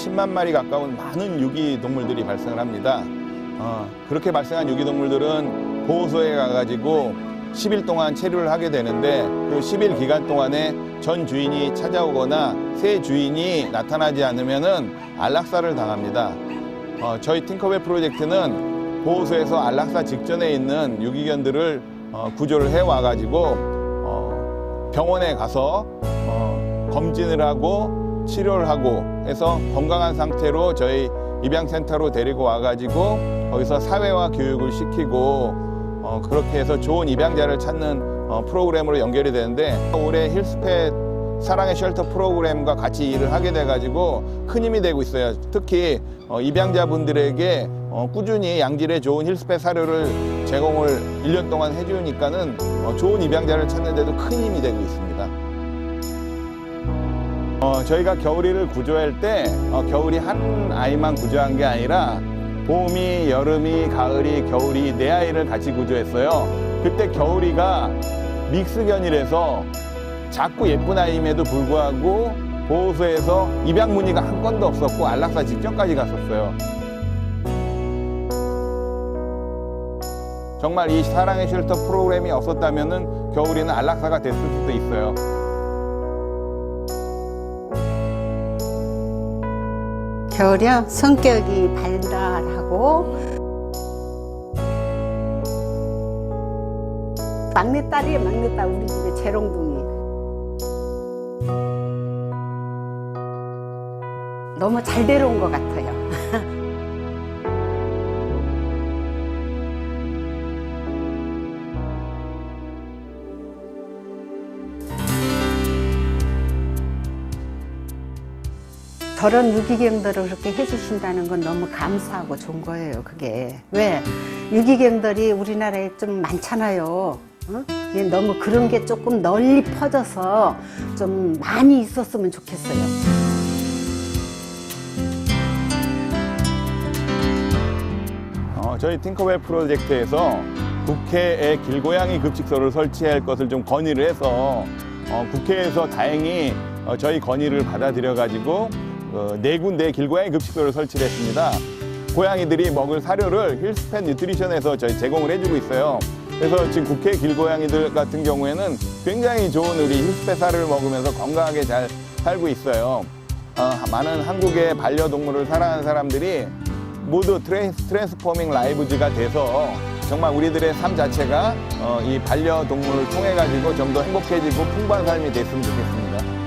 10만 마리 가까운 많은 유기 동물들이 발생을 합니다. 어, 그렇게 발생한 유기 동물들은 보호소에 가가지고 10일 동안 체류를 하게 되는데 그 10일 기간 동안에 전 주인이 찾아오거나 새 주인이 나타나지 않으면은 안락사를 당합니다. 어, 저희 팅커벨 프로젝트는 보호소에서 안락사 직전에 있는 유기견들을 어, 구조를 해 와가지고 어, 병원에 가서 어, 검진을 하고 치료를 하고 해서 건강한 상태로 저희 입양센터로 데리고 와가지고 거기서 사회화 교육을 시키고 어, 그렇게 해서 좋은 입양자를 찾는 어, 프로그램으로 연결이 되는데 올해 힐스펫 사랑의 쉘터 프로그램과 같이 일을 하게 돼가지고 큰 힘이 되고 있어요. 특히 어, 입양자분들에게 어, 꾸준히 양질의 좋은 힐스펫 사료를 제공을 1년 동안 해주니까는 어, 좋은 입양자를 찾는 데도 큰 힘이 되고 있습니다. 어, 저희가 겨울이를 구조할 때 어, 겨울이 한 아이만 구조한 게 아니라 봄이, 여름이, 가을이, 겨울이 네 아이를 같이 구조했어요. 그때 겨울이가 믹스견이라서 작고 예쁜 아이임에도 불구하고 보호소에서 입양 문의가 한 건도 없었고 안락사 직전까지 갔었어요. 정말 이 사랑의 쉘터 프로그램이 없었다면은 겨울이는 안락사가 됐을 수도 있어요. 겨울이요 성격이 발달하고 막내딸이에요 막내딸 우리 집에 재롱둥이. 너무 잘 데려온 것 같아요 저런 유기견들을 그렇게 해주신다는 건 너무 감사하고 좋은 거예요, 그게. 왜? 유기견들이 우리나라에 좀 많잖아요. 어? 너무 그런 게 조금 널리 퍼져서 좀 많이 있었으면 좋겠어요. 어, 저희 팅커벨 프로젝트에서 국회에 길고양이 급식소를 설치할 것을 좀 건의를 해서 어, 국회에서 다행히 어, 저희 건의를 받아들여 가지고 어, 네 군데 길고양이 급식소를 설치를 했습니다. 고양이들이 먹을 사료를 힐스팬 뉴트리션에서 저희 제공을 해주고 있어요. 그래서 지금 국회 길고양이들 같은 경우에는 굉장히 좋은 우리 힐스팬 사료를 먹으면서 건강하게 잘 살고 있어요. 어, 많은 한국의 반려동물을 사랑하는 사람들이 모두 트랜스, 트랜스포밍 라이브즈가 돼서 정말 우리들의 삶 자체가 어, 이 반려동물을 통해 가지고 좀 더 행복해지고 풍부한 삶이 됐으면 좋겠습니다.